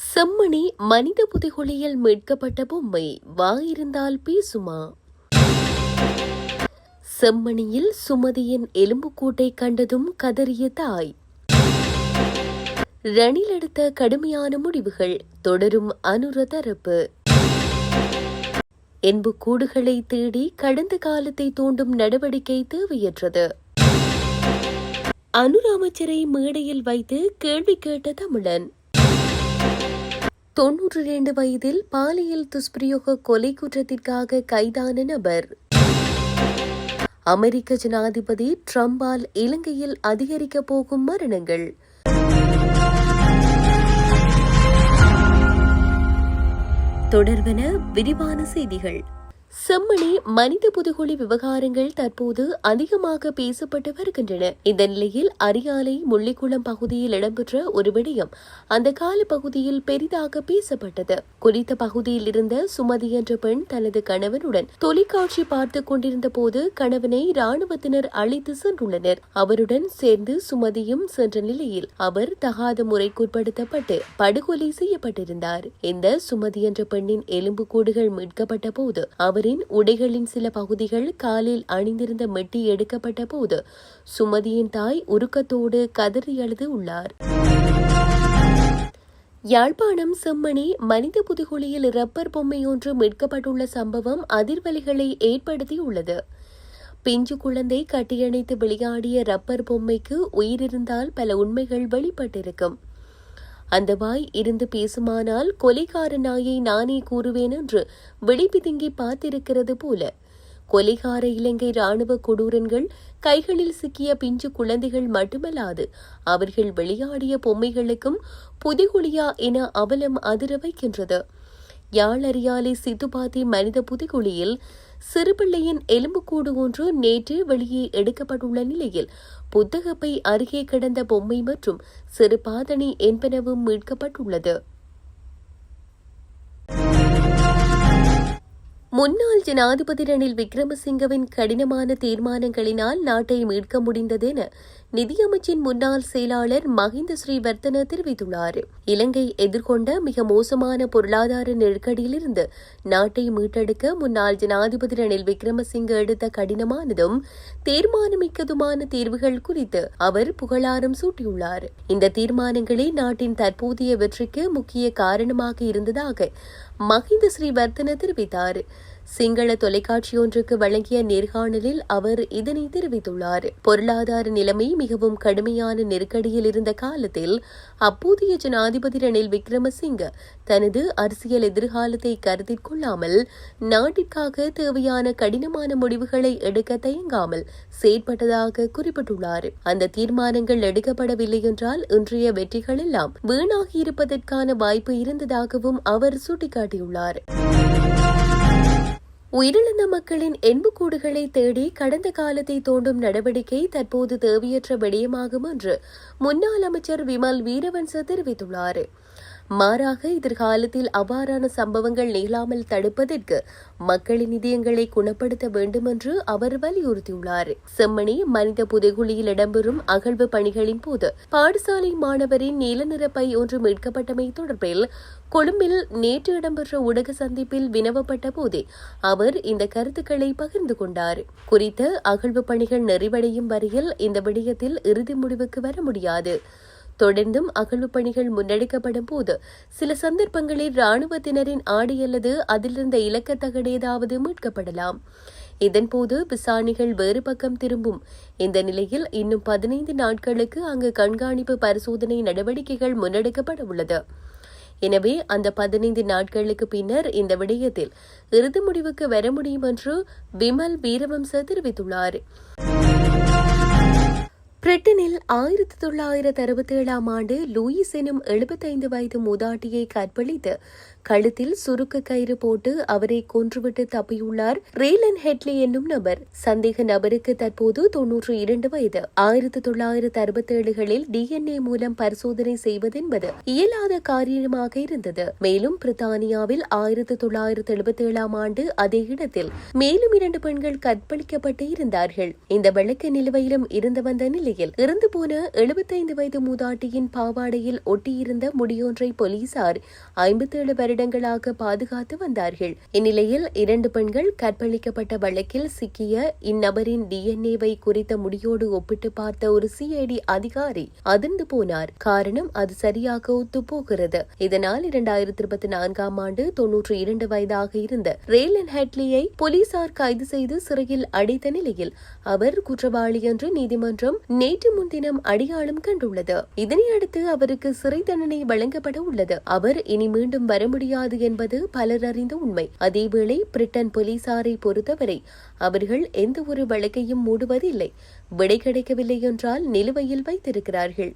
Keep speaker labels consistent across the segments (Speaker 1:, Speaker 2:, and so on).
Speaker 1: செம்மணி மனித புதைகுழியில் மீட்கப்பட்ட பொம்மை. வாயிருந்தால் பேசுமா? செம்மணியில் சுமதியின் எலும்புக்கூட்டை கண்டதும் கதறிய தாய். ரணில் எடுத்த கடுமையான முடிவுகள் தொடரும் அனுர தரப்பு. கூடுகளை தேடி கடந்த காலத்தை தூண்டும் நடவடிக்கை தேவையற்றது. அனுர அமைச்சரை மேடையில் வைத்து கேள்வி கேட்ட தமிழன் தொன்னூற்றி இரண்டு வயதில் பாலியல் துஷ்பிரயோக கொலை குற்றத்திற்காக கைதான நபர். அமெரிக்க ஜனாதிபதி ட்ரம்பால் இலங்கையில் அதிகரிக்கப் போகும் மரணங்கள். தொடர்பென விரிவான செய்திகள். செம்மணி மனித புதுகுழி விவகாரங்கள் தற்போது அதிகமாக பேசப்பட்டு வருகின்றன. இந்த நிலையில் அரியாலை முள்ளிக்குளம் பகுதியில் இடம்பெற்ற ஒரு விடயம் அந்த கால பகுதியில் பெரிதாக பேசப்பட்டது. குறித்த பகுதியில் இருந்த சுமதி என்ற பெண் தனது கணவனுடன் தொலைக்காட்சி பார்த்துக் கொண்டிருந்த போது கணவனை ராணுவத்தினர் அழைத்து சென்றுள்ளனர். அவருடன் சேர்ந்து சுமதியும் சென்ற நிலையில் அவர் தகாத முறைக்குட்படுத்தப்பட்டு படுகொலை செய்யப்பட்டிருந்தார். இந்த சுமதி என்ற பெண்ணின் எலும்புக்கூடுகள் மீட்கப்பட்ட போது அவரின் உடைகளின் சில பகுதிகள் காலில் அணிந்திருந்த மெட்டி எடுக்கப்பட்ட போது சுமதியின் தாய் உருக்கத்தோடு கதறி அழுது உள்ளார். யாழ்ப்பாணம் செம்மணி மனித புதுகுழியில் ரப்பர் பொம்மை ஒன்று மீட்கப்பட்டுள்ள சம்பவம் அதிர்வலிகளை ஏற்படுத்தியுள்ளது. பிஞ்சு குழந்தை கட்டியணைத்து விளையாடிய ரப்பர் பொம்மைக்கு உயிரிருந்தால் பல உண்மைகள் வெளிப்பட்டிருக்கும். அந்த வாய் இருந்து பேசுமானால் கொலைகார நாயை நானே கூறுவேன் என்று விழிப்பிதுங்கி பார்த்திருக்கிறது போல. கொலைகார இலங்கை ராணுவ கொடூரன்கள் கைகளில் சிக்கிய பிஞ்சு குழந்தைகள் மட்டுமல்லாது அவர்கள் விளையாடிய பொம்மைகளுக்கும் புதிகுழியா என அவலம் அதிர வைக்கின்றது. யாழறியாலை சித்துபாத்தி மனித புதிகுழியில் சிறுபிள்ளையின் எலும்புக்கூடு ஒன்று நேற்று வெளியே எடுக்கப்பட்டுள்ள நிலையில் புத்தகப்பை அருகே கிடந்த பொம்மை மற்றும் சிறு பாதணி என்பனவும் மீட்கப்பட்டுள்ளது. முன்னாள் ஜனாதிபதி ரணில் விக்ரமசிங்கவின் கடினமான தீர்மானங்களினால் நாட்டை மீட்க முடிந்தது என நிதியமைச்சின் முன்னாள் செயலாளர் மஹிந்த ஸ்ரீவர்த்தன தெரிவித்துள்ளார். இலங்கை எதிர்கொண்ட மிக மோசமான பொருளாதார நெருக்கடியிலிருந்து நாட்டை மீட்டெடுக்க முன்னாள் ஜனாதிபதி ரணில் விக்ரமசிங்க எடுத்த கடினமானதும் தீர்மானமிக்கதுமான தீர்வுகள் குறித்து அவர் புகழாரம் சூட்டியுள்ளார். இந்த தீர்மானங்களே நாட்டின் தற்போதைய வெற்றிக்கு முக்கிய காரணமாக இருந்ததாக மஹிந்த ஸ்ரீவர்தன தெரிவித்தார். சிங்கள தொலைக்காட்சி ஒன்றுக்கு வழங்கிய நேர்காணலில் அவர் இதனை தெரிவித்துள்ளார். பொருளாதார நிலைமை மிகவும் கடுமையான நெருக்கடியில் இருந்த காலத்தில் அப்போதைய ஜனாதிபதி ரணில் விக்ரமசிங்க தனது அரசியல் எதிர்காலத்தை கருத்தில் கொள்ளாமல் நாட்டிற்காக தேவையான கடினமான முடிவுகளை எடுக்க தயங்காமல் செயற்பட்டதாக குறிப்பிட்டுள்ளார். அந்த தீர்மானங்கள் எடுக்கப்படவில்லை என்றால் இன்றைய வெற்றிகள் எல்லாம் வீணாகியிருப்பதற்கான வாய்ப்பு இருந்ததாகவும் அவர் சுட்டிக்காட்டியுள்ளார். உயிரிழந்த மக்களின் எண்புக்கூடுகளை தேடி கடந்த காலத்தை தோண்டும் நடவடிக்கை தற்போது தேவையற்ற விடயமாகும் என்று முன்னாள் அமைச்சர் விமல் வீரவன்ச தெரிவித்துள்ளார். மாறாக எதிர்காலத்தில் அவ்வாறான சம்பவங்கள் நிகழாமல் தடுப்பதற்கு மக்களின் இதயங்களை குணப்படுத்த வேண்டும் என்று அவர் வலியுறுத்தியுள்ளார். செம்மணி மனித புதைகுழியில் இடம்பெறும் அகழ்வு பணிகளின் போது பாடசாலை மாணவரின் நிலநிற பை ஒன்று மீட்கப்பட்டமை தொடர்பில் கொழும்பில் நேற்று இடம்பெற்ற ஊடக சந்திப்பில் வினவப்பட்ட போதே அவர் இந்த கருத்துக்களை பகிர்ந்து கொண்டார். குறித்த அகழ்வு பணிகள் நிறைவடையும் வரையில் இந்த விடயத்தில் இறுதி முடிவுக்கு வர முடியாது. தொடர்ந்தும் அகழ்வு பணிகள் முன்னெடுக்கப்படும் போது சில சந்தர்ப்பங்களில் ராணுவத்தினரின் ஆடை அல்லது அதிலிருந்த இலக்கத்தகடு ஏதாவது மீட்கப்படலாம். இதன்போது விசாரணைகள் வேறு பக்கம் திரும்பும். இந்த நிலையில் இன்னும் பதினைந்து நாட்களுக்கு அங்கு கண்காணிப்பு பரிசோதனை நடவடிக்கைகள் முன்னெடுக்கப்பட உள்ளது. எனவே அந்த பதினைந்து நாட்களுக்கு பின்னர் இந்த விடயத்தில் இறுதி முடிவுக்கு வர முடியும் என்று விமல் வீரவம்ச தெரிவித்துள்ளார். பிரிட்டனில் ஆயிரத்தி தொள்ளாயிரத்தி அறுபத்தி ஏழாம் ஆண்டு லூயிஸ் எனும் எழுபத்தைந்து வயது மூதாட்டியை கற்பழித்து கழுத்தில் சுருக்க கயிறு போட்டு அவரை கொன்றுவிட்டு தப்பியுள்ளார் ரேலன் ஹெட்லி என்னும் நபர். சந்தேக நபருக்கு தற்போது தொன்னூற்று இரண்டு வயது. ஆயிரத்தி தொள்ளாயிரத்தி அறுபத்தி ஏழுகளில் டிஎன்ஏ மூலம் பரிசோதனை செய்வதென்பது இயலாத காரியமாக இருந்தது. மேலும் பிரித்தானியாவில் ஆயிரத்தி தொள்ளாயிரத்தி எழுபத்தி ஏழாம் ஆண்டு அதே இடத்தில் மேலும் இரண்டு பெண்கள் கற்பழிக்கப்பட்டு இருந்தார்கள். இந்த வழக்கு நிலுவையிலும் இருந்து வந்த நிலை நிலையில் இறந்து போன எழுபத்தைந்து வயது மூதாட்டியின் பாவாடையில் ஒட்டியிருந்த முடியொன்றை போலீசார் ஐம்பத்தேழு வருடங்களாக பாதுகாத்து வந்தார்கள். இந்நிலையில் இரண்டு பெண்கள் கற்பழிக்கப்பட்ட வழக்கில் சிக்கிய இந்நபரின் டிஎன்ஏவை குறித்த முடியோடு ஒப்பிட்டு பார்த்த ஒரு சிஐடி அதிகாரி அதிர்ந்து போனார். காரணம் அது சரியாக ஒத்துப்போகிறது. இதனால் இரண்டாயிரத்தி இருபத்தி நான்காம் ஆண்டு தொன்னூற்றி இரண்டு வயதாக இருந்த ரேலன் ஹெட்லியை போலீசார் கைது செய்து சிறையில் அடைத்த நிலையில் அவர் குற்றவாளி என்று நீதிமன்றம் நேற்று முன்தினம் அடையாளம் கண்டுள்ளது. இதனையடுத்து அவருக்கு சிறை தண்டனை வழங்கப்பட உள்ளது. அவர் இனி மீண்டும் வர முடியாது என்பது பலர் அறிந்த உண்மை. அதேவேளை பிரிட்டன் போலீசாரை பொறுத்தவரை அவர்கள் எந்த ஒரு வழக்கையும் மூடுவதில்லை. விடை கிடைக்கவில்லை என்றால் நிலுவையில் வைத்திருக்கிறார்கள்.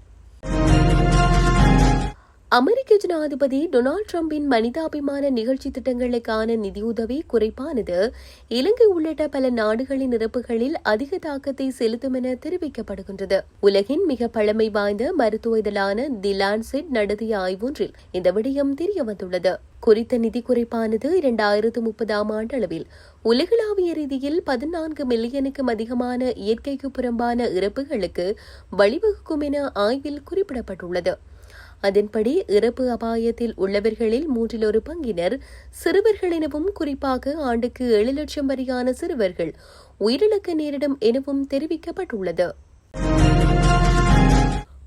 Speaker 1: அமெரிக்க ஜனாதிபதி டொனால்டு டிரம்பின் மனிதாபிமான நிகழ்ச்சி திட்டங்களுக்கான நிதியுதவி குறைப்பானது. இலங்கை உள்ளிட்ட பல நாடுகளின் இறப்புகளில் அதிக தாக்கத்தை செலுத்தும் என தெரிவிக்கப்படுகின்றது. உலகின் மிக பழமை வாய்ந்த மருத்துவ இதழான தி லான்செட் நடத்திய ஆய்வொன்றில் இந்த விடயம் தெரியவந்துள்ளது. குறித்த நிதி குறைப்பானது இரண்டாயிரத்து முப்பதாம் ஆண்டளவில். உலகளாவிய ரீதியில் பதினான்கு மில்லியனுக்கும் அதிகமான இயற்கைக்கு புறம்பான இறப்புகளுக்கு வழிவகுக்கும் என ஆய்வில் குறிப்பிடப்பட்டுள்ளது. அதன்படி இறப்பு அபாயத்தில் உள்ளவர்களில் மூன்றில் ஒரு பங்கினர் சிறுவர்கள் எனவும் குறிப்பாக ஆண்டுக்கு ஏழு லட்சம் வரையான சிறுவர்கள் உயிரிழக்க நேரிடும் எனவும் தெரிவிக்கப்பட்டுள்ளது.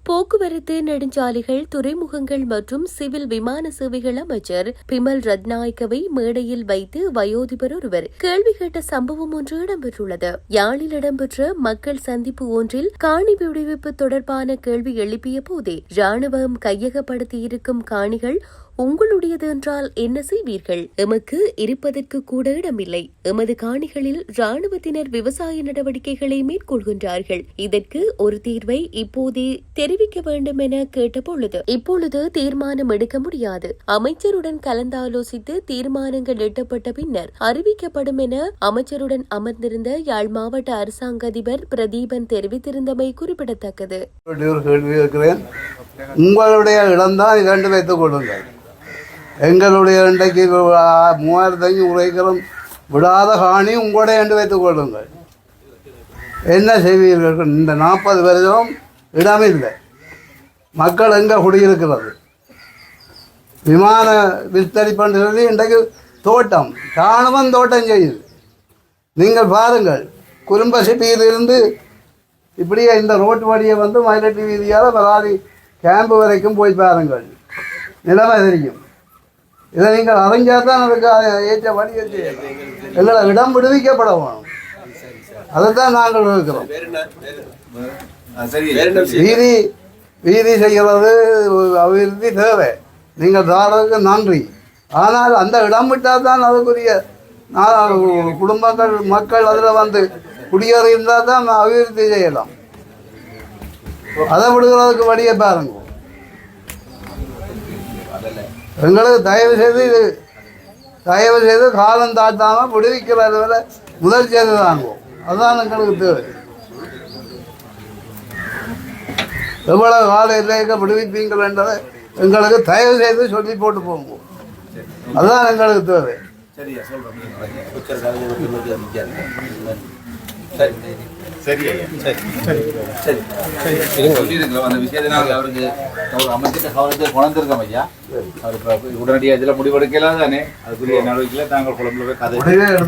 Speaker 1: போக்குவரத்து நெடுஞ்சாலைகள் துறைமுகங்கள் மற்றும் சிவில் விமான சேவைகள் அமைச்சர் பிமல் ரத்நாயக்கவை மேடையில் வைத்து வயோதிபர் ஒருவர் கேள்வி கேட்ட சம்பவம் ஒன்று இடம்பெற்றுள்ளது. யாழில் இடம்பெற்ற மக்கள் சந்திப்பு ஒன்றில் காணி விடுவிப்பு தொடர்பான கேள்வி எழுப்பிய போதே ராணுவம் கையகப்படுத்தியிருக்கும் காணிகள் உங்களுடையது என்றால் என்ன செய்வீர்கள்? எமக்கு இருப்பதற்கு கூட இடமில்லை. எமது காணிகளில் ராணுவத்தினர் விவசாய நடவடிக்கைகளை மேற்கொள்கின்றார்கள். இதற்கு ஒரு தீர்வை இப்போதே தெரிவிக்க வேண்டும் என கேட்டபொழுது இப்பொழுது தீர்மானம் எடுக்க முடியாது. அமைச்சருடன் கலந்தாலோசித்து தீர்மானங்கள் எட்டப்பட்ட பின்னர் அறிவிக்கப்படும் என அமைச்சருடன் அமர்ந்திருந்த யாழ் மாவட்ட அரசாங்க அதிபர் பிரதீபன் தெரிவித்திருந்தமை குறிப்பிடத்தக்கது.
Speaker 2: உங்களுடைய இடம்தான் இரண்டு வைத்துக் கொள்ளுங்கள். எங்களுடைய இன்றைக்கு மூவாயிரத்தி ஐநூறு ஏக்கரும் விடாத காணி உங்களோட என்று வைத்துக் கொள்ளுங்கள். என்ன செய்வீர்கள்? இந்த நாற்பது வருஷம் இடமில்லை மக்கள் எங்கே குடியிருக்கிறது? விமான விஸ்தரிப்புன்னு சொல்லி இன்றைக்கு தோட்டம். ராணுவம் தோட்டம் செய்யுது. நீங்கள் பாருங்கள் குடும்ப சிட்டியிலிருந்து இப்படியே இந்த ரோட்டு வழியை வந்து மயிலட்டி வீதியால் பராதி கேம்பு வரைக்கும் போய் பாருங்கள். நிலைமை தெரியும். இதை நீங்கள் அறிஞ்சால் தான் அதுக்கு ஏற்ற வழி ஏற்றி எங்களை இடம் விடுவிக்கப்பட வேணும் அதைத்தான் நாங்கள் இருக்கிறோம். வீதி வீதி செய்கிறது அபிவிருத்தி தேவை. நீங்கள் தாரதுக்கு நன்றி. ஆனால் அந்த இடம் விட்டால் தான் அதுக்குரிய குடும்பங்கள் மக்கள் அதில் வந்து குடியேறி இருந்தால் தான் அபிவிருத்தி செய்யலாம். அதை விடுகிறதுக்கு வழியை பாருங்க. எங்களுக்கு தயவு செய்து இது தயவு செய்து காலம் தாழ்த்தாமல் விடுவிக்கிறது வரை முதல் செய்து தாங்குவோம் அதுதான் எங்களுக்கு தேவை. எவ்வளவு காலம் இல்லைக்க விடுவிப்பீங்கள் என்றதை எங்களுக்கு தயவு செய்து சொல்லி போட்டு போங்க. அதுதான் எங்களுக்கு தேவை.
Speaker 3: சரியா சொல்றேன் சரி. சரி. சரி. சரி. சொல்லியிருக்கிறோம். அந்த விஷயத்தை நாங்கள் அவருக்கு அவர் அமைச்சிட்ட கவனத்தை கொண்டிருக்கோம் ஐயா. அவர் உடனடியாக இதில் முடிவெடுக்கலாம் தானே. அதுக்குரிய நடவடிக்கையில் நாங்கள் குழம்புல போய் கதை சொல்லியிருக்கிறோம்.